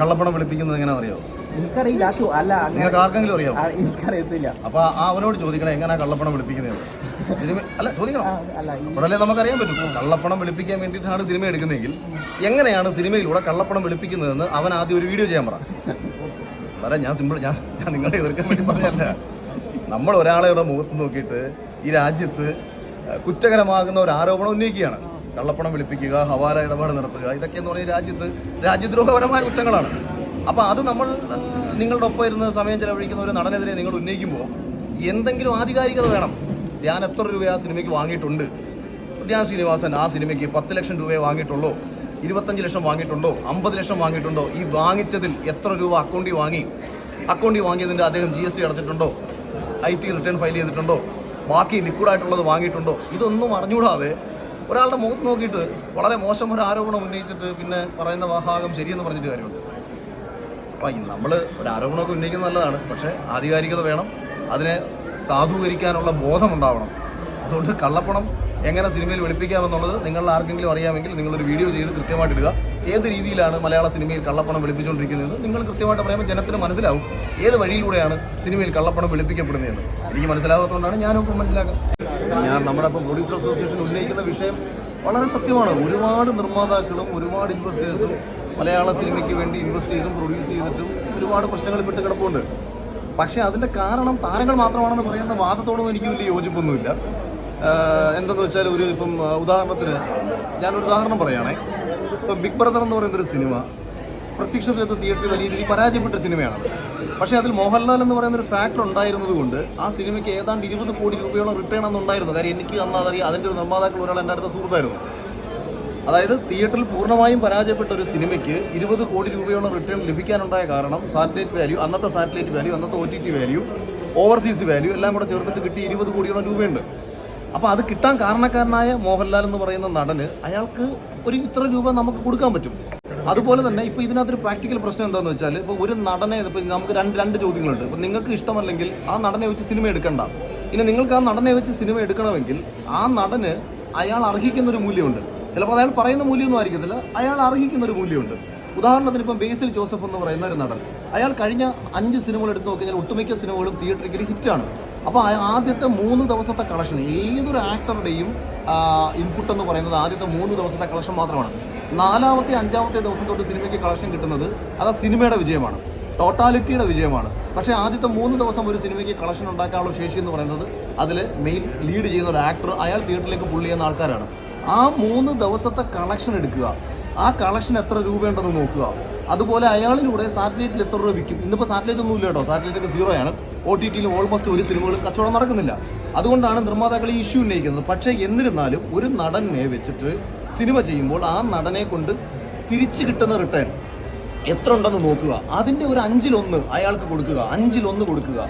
കള്ളപ്പണം വെളുപ്പിക്കുന്നത് എങ്ങനെയാണെന്ന് അറിയോ എനിക്കറിയില്ല. അല്ല നിങ്ങൾക്ക് ആർക്കെങ്കിലും അറിയോ ആ, എനിക്കറിയത്തില്ല. അപ്പൊ ആ അവനോട് ചോദിക്കണം എങ്ങനെയാ കള്ളപ്പണം വെളുപ്പിക്കുന്നത് സിനിമ അല്ല ചോദിക്കണം. ഉടനെ നമുക്കറിയാൻ പറ്റും. കള്ളപ്പണം വെളുപ്പിക്കാൻ വേണ്ടിയിട്ടാണ് സിനിമ എടുക്കുന്നതെങ്കിൽ എങ്ങനെയാണ് സിനിമയിലൂടെ കള്ളപ്പണം വെളുപ്പിക്കുന്നതെന്ന് അവൻ ആദ്യം ഒരു വീഡിയോ ചെയ്യാൻ പറ. സാറേ ഞാൻ സിമ്പിൾ ഞാൻ ഞാൻ നിങ്ങളെ എതിർക്കാൻ വേണ്ടി പറഞ്ഞല്ല നമ്മൾ ഒരാളെ ഇവിടെ മുഖത്ത് നോക്കിയിട്ട് ഈ രാജ്യത്ത് കുറ്റകരമാകുന്ന ഒരു ആരോപണം ഉന്നയിക്കുകയാണ്. കള്ളപ്പണം വെളുപ്പിക്കുക ഹവാര ഇടപാട് നടത്തുക ഇതൊക്കെ എന്ന് പറഞ്ഞാൽ രാജ്യത്ത് രാജ്യദ്രോഹപരമായ കുറ്റങ്ങളാണ്. അപ്പോൾ അത് നമ്മൾ നിങ്ങളുടെ ഒപ്പം ഇരുന്ന് സമയം ചെലവഴിക്കുന്ന ഒരു നടനെതിരെ നിങ്ങൾ ഉന്നയിക്കുമ്പോൾ എന്തെങ്കിലും ആധികാരികത വേണം. ഞാൻ എത്ര രൂപ ആ സിനിമയ്ക്ക് വാങ്ങിയിട്ടുണ്ട്? ധ്യാൻ ശ്രീനിവാസൻ ആ സിനിമയ്ക്ക് പത്ത് ലക്ഷം രൂപയെ വാങ്ങിയിട്ടുള്ളൂ ഇരുപത്തഞ്ച് ലക്ഷം വാങ്ങിയിട്ടുണ്ടോ അമ്പത് ലക്ഷം വാങ്ങിയിട്ടുണ്ടോ ഈ വാങ്ങിച്ചതിൽ എത്ര രൂപ അക്കൗണ്ടിൽ വാങ്ങി? അക്കൗണ്ടിൽ വാങ്ങിയതിന്റെ അദ്ദേഹം ജി എസ് ടി അടച്ചിട്ടുണ്ടോ? ഐ ടി റിട്ടേൺ ഫയൽ ചെയ്തിട്ടുണ്ടോ? ബാക്കി ലിക്വിഡായിട്ടുള്ളത് വാങ്ങിയിട്ടുണ്ടോ? ഇതൊന്നും അറിഞ്ഞുകൂടാതെ ഒരാളുടെ മുഖത്ത് നോക്കിയിട്ട് വളരെ മോശം ഒരു ആരോപണം ഉന്നയിച്ചിട്ട് പിന്നെ പറയുന്ന വാഹാകം ശരിയെന്ന് പറഞ്ഞിട്ട് കാര്യമുണ്ട്. അപ്പം നമ്മൾ ഒരു ആരോപണമൊക്കെ ഉന്നയിക്കുന്നത് നല്ലതാണ്. പക്ഷേ ആധികാരികത വേണം. അതിനെ സാധൂകരിക്കാനുള്ള ബോധം ഉണ്ടാവണം അതുകൊണ്ട് കള്ളപ്പണം എങ്ങനെ സിനിമയിൽ വെളുപ്പിക്കാമെന്നുള്ളത് നിങ്ങൾ ആർക്കെങ്കിലും അറിയാമെങ്കിൽ നിങ്ങളൊരു വീഡിയോ ചെയ്ത് കൃത്യമായിട്ട് ഇടുക. ഏത് രീതിയിലാണ് മലയാള സിനിമയിൽ കള്ളപ്പണം വെളുപ്പിച്ചുകൊണ്ടിരിക്കുന്നതെന്ന് നിങ്ങൾ കൃത്യമായിട്ട് പറയുമ്പോൾ ജനത്തിന് മനസ്സിലാവും. ഏത് വഴിയിലൂടെയാണ് സിനിമയിൽ കള്ളപ്പണം വെളുപ്പിക്കപ്പെടുന്നതെന്ന്. എനിക്ക് മനസ്സിലാകാത്തതുകൊണ്ടാണ് ഞാനും ഇപ്പം മനസ്സിലാക്കാം ഞാൻ നമ്മുടെ ഇപ്പം പ്രൊഡ്യൂസർ അസോസിയേഷൻ ഉന്നയിക്കുന്ന വിഷയം വളരെ സത്യമാണ്. ഒരുപാട് നിർമ്മാതാക്കളും ഒരുപാട് ഇൻവെസ്റ്റേഴ്സും മലയാള സിനിമയ്ക്ക് വേണ്ടി ഇൻവെസ്റ്റ് ചെയ്തും പ്രൊഡ്യൂസ് ചെയ്തിട്ടും ഒരുപാട് പ്രശ്നങ്ങൾ പെട്ട് കിടപ്പുണ്ട്. പക്ഷേ അതിന്റെ കാരണം താരങ്ങൾ മാത്രമാണെന്ന് പറയുന്ന വാദത്തോടൊന്നും എനിക്ക് വലിയ യോജിപ്പൊന്നുമില്ല. എന്തെന്ന് വെച്ചാൽ ഒരു ഇപ്പം ഉദാഹരണത്തിന് ഞാനൊരു ഉദാഹരണം പറയുകയാണേ. ഇപ്പം ബിഗ് ബ്രദർ എന്ന് പറയുന്നൊരു സിനിമ പ്രത്യക്ഷത്തിലെത്ത് തിയേറ്ററിൽ വലിയ രീതിയിൽ പരാജയപ്പെട്ട സിനിമയാണ്. പക്ഷേ അതിൽ മോഹൻലാൽ എന്ന് പറയുന്ന ഒരു ഫാക്ടർ ഉണ്ടായിരുന്നത് കൊണ്ട് ആ സിനിമയ്ക്ക് ഏതാണ്ട് ഇരുപത് കോടി രൂപയോളം റിട്ടേൺ അന്ന് ഉണ്ടായിരുന്നു കാര്യം എനിക്ക് അന്ന് അതറിയാം അതിന്റെ ഒരു നിർമ്മാതാക്കൾ ഒരാൾ എന്റെ അടുത്ത സുഹൃത്തായിരുന്നു. അതായത് തിയേറ്ററിൽ പൂർണമായും പരാജയപ്പെട്ട ഒരു സിനിമയ്ക്ക് ഇരുപത് കോടി രൂപയോളം റിട്ടേൺ ലഭിക്കാനുണ്ടായ കാരണം സാറ്റലൈറ്റ് വാല്യൂ അന്നത്തെ സാറ്റലൈറ്റ് വാല്യൂ അന്നത്തെ O T T value overseas value എല്ലാം കൂടെ ചേർത്തിട്ട് കിട്ടി ഇരുപത് കോടിയോളം രൂപയുണ്ട്. അപ്പോൾ അത് കിട്ടാൻ കാരണക്കാരനായ മോഹൻലാൽ എന്ന് പറയുന്ന നടന് അയാൾക്ക് ഒരു ഇത്ര രൂപ നമുക്ക് കൊടുക്കാൻ പറ്റും. അതുപോലെ തന്നെ ഇപ്പോൾ ഇതിനകത്തൊരു പ്രാക്ടിക്കൽ പ്രശ്നം എന്താണെന്ന് വെച്ചാൽ ഇപ്പോൾ ഒരു നടനെ ഇപ്പോൾ നമുക്ക് രണ്ട് രണ്ട് ചോദ്യങ്ങളുണ്ട്. ഇപ്പോൾ നിങ്ങൾക്ക് ഇഷ്ടമല്ലെങ്കിൽ ആ നടനെ വെച്ച് സിനിമ എടുക്കണ്ട. ഇനി നിങ്ങൾക്ക് ആ നടനെ വെച്ച് സിനിമ എടുക്കണമെങ്കിൽ ആ നടന് അയാൾ അർഹിക്കുന്ന ഒരു മൂല്യമുണ്ട് ചിലപ്പോൾ അയാൾ പറയുന്ന മൂല്യമൊന്നും ആയിരിക്കത്തില്ല. അയാൾ അർഹിക്കുന്ന ഒരു മൂല്യമുണ്ട്. ഉദാഹരണത്തിന് ഇപ്പം ബേസിൽ ജോസഫ് എന്ന് പറയുന്ന ഒരു നടൻ. അയാൾ കഴിഞ്ഞ അഞ്ച് സിനിമകൾ എടുത്ത് നോക്കിയാൽ ഒട്ടുമിക്ക സിനിമകളും തിയേറ്ററിൽ ഹിറ്റാണ്. അപ്പോൾ ആദ്യത്തെ മൂന്ന് ദിവസത്തെ കളക്ഷൻ ഏതൊരു ആക്ടറുടെയും ഇൻപുട്ട് എന്ന് പറയുന്നത് ആദ്യത്തെ മൂന്ന് ദിവസത്തെ കളക്ഷൻ മാത്രമാണ്. നാലാമത്തെ അഞ്ചാമത്തെ ദിവസം തൊട്ട് സിനിമയ്ക്ക് കളക്ഷൻ കിട്ടുന്നത് അത് ആ സിനിമയുടെ വിജയമാണ്. ടോട്ടാലിറ്റിയുടെ വിജയമാണ്. പക്ഷേ ആദ്യത്തെ മൂന്ന് ദിവസം ഒരു സിനിമയ്ക്ക് കളക്ഷൻ ഉണ്ടാക്കാനുള്ള ശേഷി എന്ന് പറയുന്നത് അതിൽ മെയിൻ ലീഡ് ചെയ്യുന്ന ഒരു ആക്ടർ അയാൾ തിയേറ്ററിലേക്ക് പുള്ളി ചെയ്യുന്ന ആൾക്കാരാണ്. ആ മൂന്ന് ദിവസത്തെ കളക്ഷൻ എടുക്കുക. ആ കളക്ഷൻ എത്ര രൂപയുണ്ടെന്ന് നോക്കുക. അതുപോലെ അയാളിലൂടെ സാറ്റലൈറ്റിൽ എത്ര രൂപ വിൽക്കും. ഇന്നിപ്പോൾ സാറ്റലൈറ്റ് ഒന്നും ഇല്ല കേട്ടോ. സാറ്റലൈറ്റ് ഒക്കെ സീറോ ആണ്. ഒ ടി ടിയിൽ ഓൾമോസ്റ്റ് ഒരു സിനിമകളും കച്ചവടം നടക്കുന്നില്ല. അതുകൊണ്ടാണ് നിർമ്മാതാക്കൾ ഈ ഇഷ്യൂ ഉന്നയിക്കുന്നത്. പക്ഷേ എന്നിരുന്നാലും ഒരു നടനെ വെച്ചിട്ട് സിനിമ ചെയ്യുമ്പോൾ ആ നടനെ കൊണ്ട് തിരിച്ചു കിട്ടുന്ന റിട്ടേൺ എത്ര ഉണ്ടെന്ന് നോക്കുക. അതിന്റെ ഒരു അഞ്ചിലൊന്ന് അയാൾക്ക് കൊടുക്കുക. അഞ്ചിലൊന്ന് കൊടുക്കുക.